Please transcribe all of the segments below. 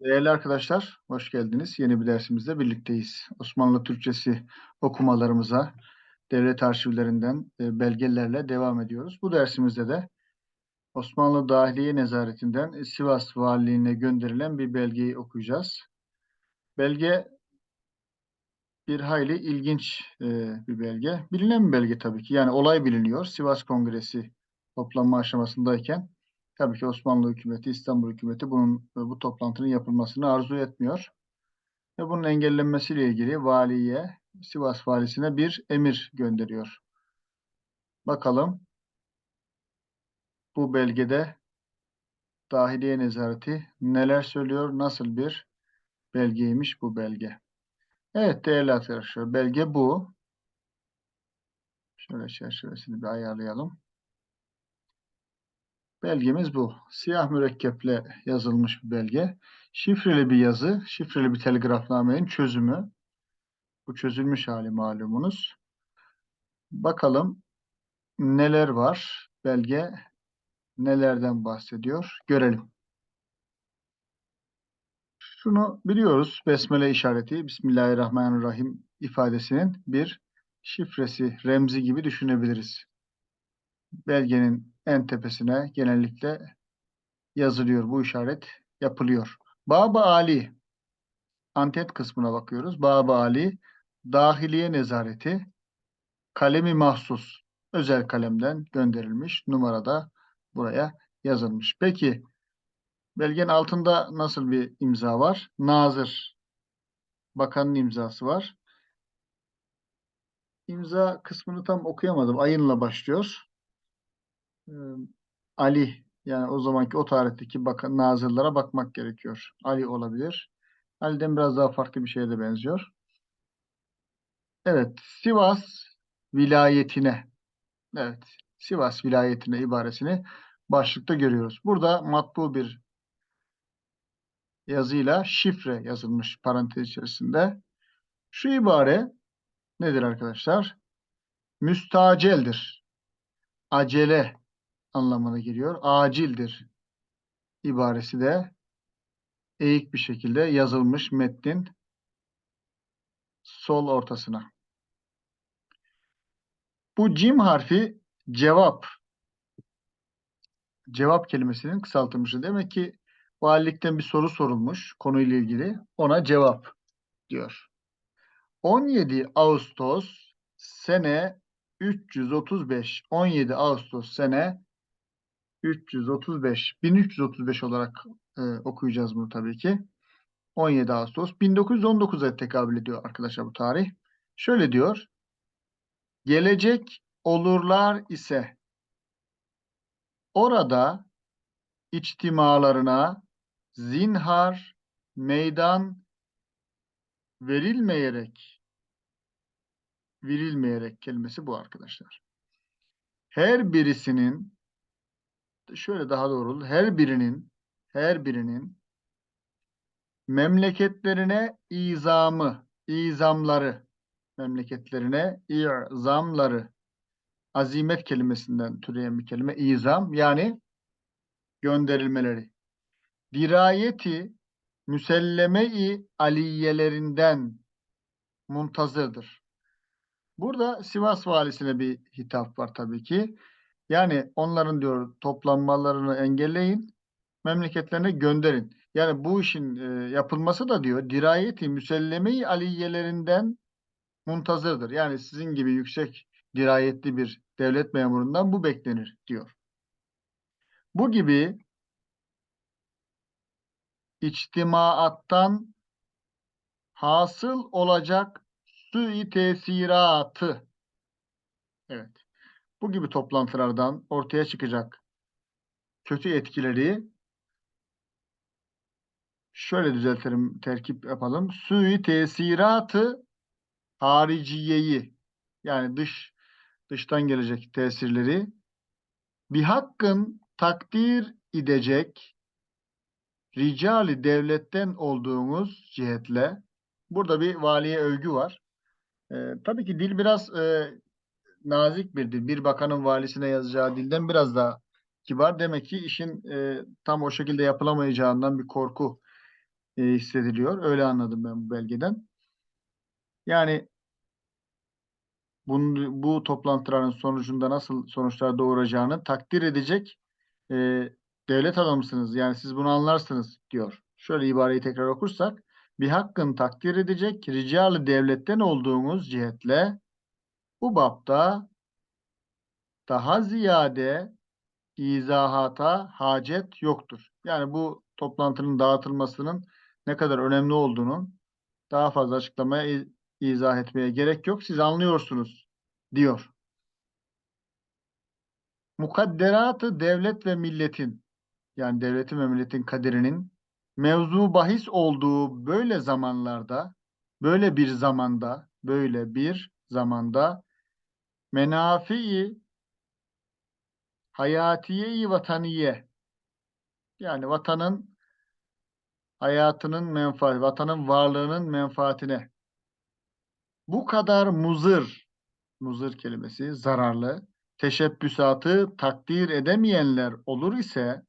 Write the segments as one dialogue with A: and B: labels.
A: Değerli arkadaşlar, hoş geldiniz. Yeni bir dersimizde birlikteyiz. Osmanlı Türkçesi okumalarımıza devlet arşivlerinden e, belgelerle devam ediyoruz. Bu dersimizde de Osmanlı Dahiliye Nezaretinden Sivas Valiliğine gönderilen bir belgeyi okuyacağız. Belge bir hayli ilginç e, bir belge. Bilinen bir belge tabii ki. Yani olay biliniyor. Sivas Kongresi toplanma aşamasındayken Tabii ki Osmanlı hükümeti, İstanbul hükümeti bunun e, bu toplantının yapılmasını arzu etmiyor. Ve bunun engellenmesiyle ilgili valiye, Sivas valisine bir emir gönderiyor. Bakalım bu belgede Dahiliye Nezareti neler söylüyor, nasıl bir belgeymiş bu belge. Evet değerli arkadaşlar, belge bu. Şöyle çerçevesini bir ayarlayalım. Belgemiz bu. Siyah mürekkeple yazılmış bir belge. Şifreli bir yazı, şifreli bir telgrafnamenin çözümü. Bu çözülmüş hali malumunuz. Bakalım neler var? Belge nelerden bahsediyor? Görelim. Şunu biliyoruz. Besmele işareti, Bismillahirrahmanirrahim ifadesinin bir şifresi, remzi gibi düşünebiliriz. Belgenin en tepesine genellikle yazılıyor. Bu işaret yapılıyor. Baba Ali antet kısmına bakıyoruz. Baba Ali dahiliye nezareti kalemi mahsus özel kalemden gönderilmiş. Numarada buraya yazılmış. Peki belgenin altında nasıl bir imza var? Nazır bakanın imzası var. İmza kısmını tam okuyamadım. Ayınla başlıyor. Ali yani o zamanki o tarihteki bakan nazırlara bakmak gerekiyor. Ali olabilir. Ali'den biraz daha farklı bir şeye de benziyor. Evet, Sivas vilayetine. Evet, Sivas vilayetine ibaresini başlıkta görüyoruz. Burada matbu bir yazıyla şifre yazılmış parantez içerisinde. Şu ibare nedir arkadaşlar? Müstaceldir. Acele anlamına geliyor. Acildir ibaresi de eğik bir şekilde yazılmış metnin sol ortasına. Bu cim harfi cevap. Cevap kelimesinin kısaltılmışı. Demek ki valilikten bir soru sorulmuş konuyla ilgili. Ona cevap diyor. 17 Ağustos sene 335. 17 Ağustos sene 335. 1335 olarak e, okuyacağız bunu tabii ki. 17 Ağustos 1919'a tekabül ediyor arkadaşlar bu tarih. Şöyle diyor. Gelecek olurlar ise orada içtimalarına zinhar meydan verilmeyerek verilmeyerek kelimesi bu arkadaşlar. Her birisinin şöyle daha doğru olur. Her birinin her birinin memleketlerine izamı, izamları, memleketlerine izamları, azimet kelimesinden türeyen bir kelime, izam yani gönderilmeleri. Dirayeti müselleme-i aliyelerinden muntazırdır. Burada Sivas valisine bir hitap var tabii ki. Yani onların diyor toplanmalarını engelleyin, memleketlerine gönderin. Yani bu işin e, yapılması da diyor dirayeti müselleme-i aliyelerinden muntazırdır. Yani sizin gibi yüksek dirayetli bir devlet memurundan bu beklenir diyor. Bu gibi içtimaattan hasıl olacak sui tesiratı evet bu gibi toplantılardan ortaya çıkacak kötü etkileri şöyle düzeltelim, terkip yapalım. Sui tesiratı hariciyeyi yani dış dıştan gelecek tesirleri bir hakkın takdir edecek ricali devletten olduğumuz cihetle burada bir valiye övgü var. Ee, tabii ki dil biraz e, nazik bir dil. Bir bakanın valisine yazacağı dilden biraz daha kibar. Demek ki işin e, tam o şekilde yapılamayacağından bir korku e, hissediliyor. Öyle anladım ben bu belgeden. Yani bunun, bu toplantıların sonucunda nasıl sonuçlar doğuracağını takdir edecek e, devlet adamısınız. Yani siz bunu anlarsınız diyor. Şöyle ibareyi tekrar okursak bir hakkın takdir edecek ricalı devletten olduğunuz cihetle bu bapta daha ziyade izahata hacet yoktur. Yani bu toplantının dağıtılmasının ne kadar önemli olduğunu daha fazla açıklamaya, izah etmeye gerek yok. Siz anlıyorsunuz diyor. Mukadderatı devlet ve milletin yani devletin ve milletin kaderinin mevzu bahis olduğu böyle zamanlarda, böyle bir zamanda, böyle bir zamanda menafi hayatiye-i vataniye yani vatanın hayatının menfaati, vatanın varlığının menfaatine bu kadar muzır, muzır kelimesi zararlı, teşebbüsatı takdir edemeyenler olur ise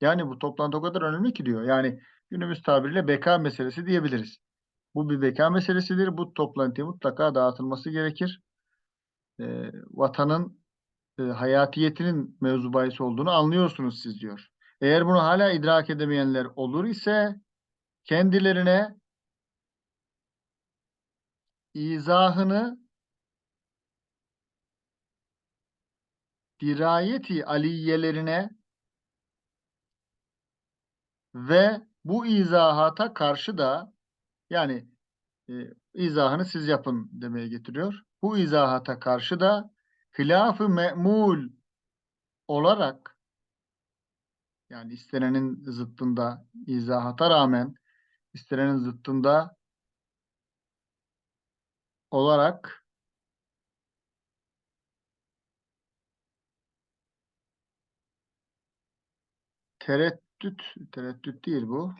A: yani bu toplantı o kadar önemli ki diyor. Yani günümüz tabiriyle beka meselesi diyebiliriz. Bu bir beka meselesidir. Bu toplantıya mutlaka dağıtılması gerekir. E, vatanın e, hayatiyetinin mevzu bahis olduğunu anlıyorsunuz siz diyor. Eğer bunu hala idrak edemeyenler olur ise kendilerine izahını dirayeti aliyelerine ve bu izahata karşı da yani e, izahını siz yapın demeye getiriyor. Bu izahata karşı da hilaf-ı me'mul olarak yani istenenin zıttında izahata rağmen istenenin zıttında olarak tereddüt tereddüt değil bu.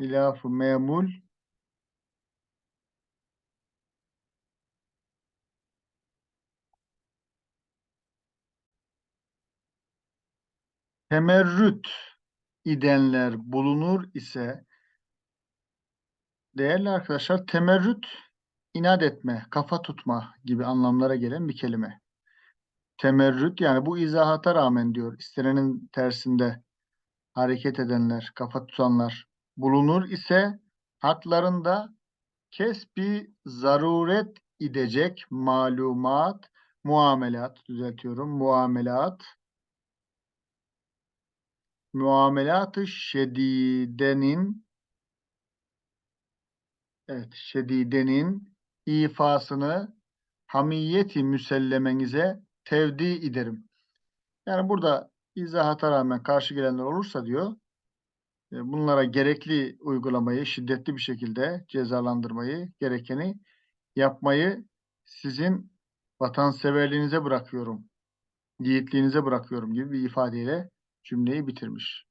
A: Hilaf-ı memul temerrüt idenler bulunur ise değerli arkadaşlar temerrüt inat etme, kafa tutma gibi anlamlara gelen bir kelime. Temerrüt yani bu izahata rağmen diyor istenenin tersinde hareket edenler, kafa tutanlar bulunur ise haklarında kesbi zaruret idecek malumat, muamelat düzeltiyorum muamelat muamelat-ı şedidenin evet şedidenin ifasını hamiyeti müsellemenize tevdi ederim. Yani burada izahata rağmen karşı gelenler olursa diyor bunlara gerekli uygulamayı şiddetli bir şekilde cezalandırmayı gerekeni yapmayı sizin vatanseverliğinize bırakıyorum. Yiğitliğinize bırakıyorum gibi bir ifadeyle cümleyi bitirmiş.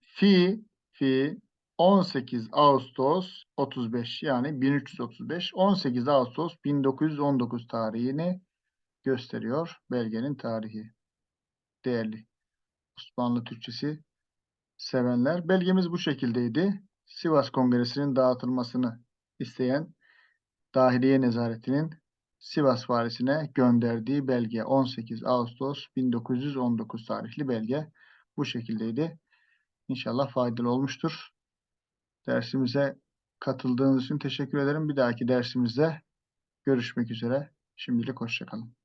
A: Fi fi 18 Ağustos 35 yani 1335 18 Ağustos 1919 tarihini gösteriyor belgenin tarihi. Değerli Osmanlı Türkçesi sevenler. Belgemiz bu şekildeydi. Sivas Kongresi'nin dağıtılmasını isteyen Dahiliye Nezareti'nin Sivas valisine gönderdiği belge 18 Ağustos 1919 tarihli belge bu şekildeydi. İnşallah faydalı olmuştur. Dersimize katıldığınız için teşekkür ederim. Bir dahaki dersimizde görüşmek üzere. Şimdilik hoşçakalın.